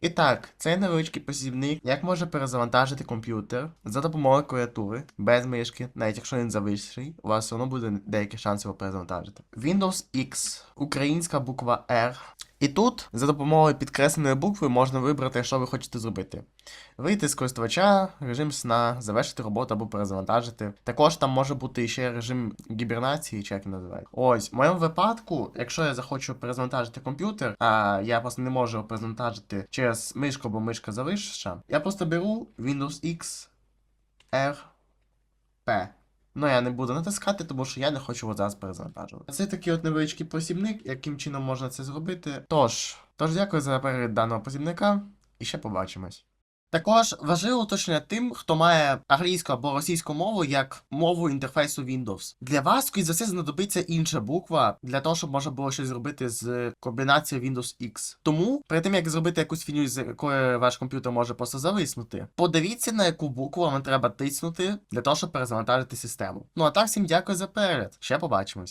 І так, цей невеличкий посібник, як може перезавантажити комп'ютер за допомогою клавіатури, без мишки, навіть якщо він завищий, у вас все одно буде деякі шанси його перезавантажити. Windows X, українська буква R. І тут за допомогою підкресленої букви можна вибрати, що ви хочете зробити. Вийти з користувача, режим сна, завершити роботу або перезавантажити. Також там може бути ще режим гібернації, чи як він називають. Ось, в моєму випадку, якщо я захочу перезавантажити комп'ютер, а я просто не можу перезавантажити через мишку, бо мишка завища, я просто беру Windows X R P. Ну, я не буду натискати, тому що я не хочу його зараз перезавантажувати. Це такий от невеличкий посібник, яким чином можна це зробити. Тож, тож дякую за перегляд даного посібника і ще побачимось. Також важливо уточнення тим, хто має англійську або російську мову як мову інтерфейсу Windows. Для вас, скоріш за все, знадобиться інша буква для того, щоб можна було щось зробити з комбінацією Windows X. Тому, перед тим як зробити якусь фіню, з якої ваш комп'ютер може просто зависнути, подивіться на яку букву вам треба тиснути для того, щоб перезавантажити систему. Ну а так всім дякую за перегляд. Ще побачимось.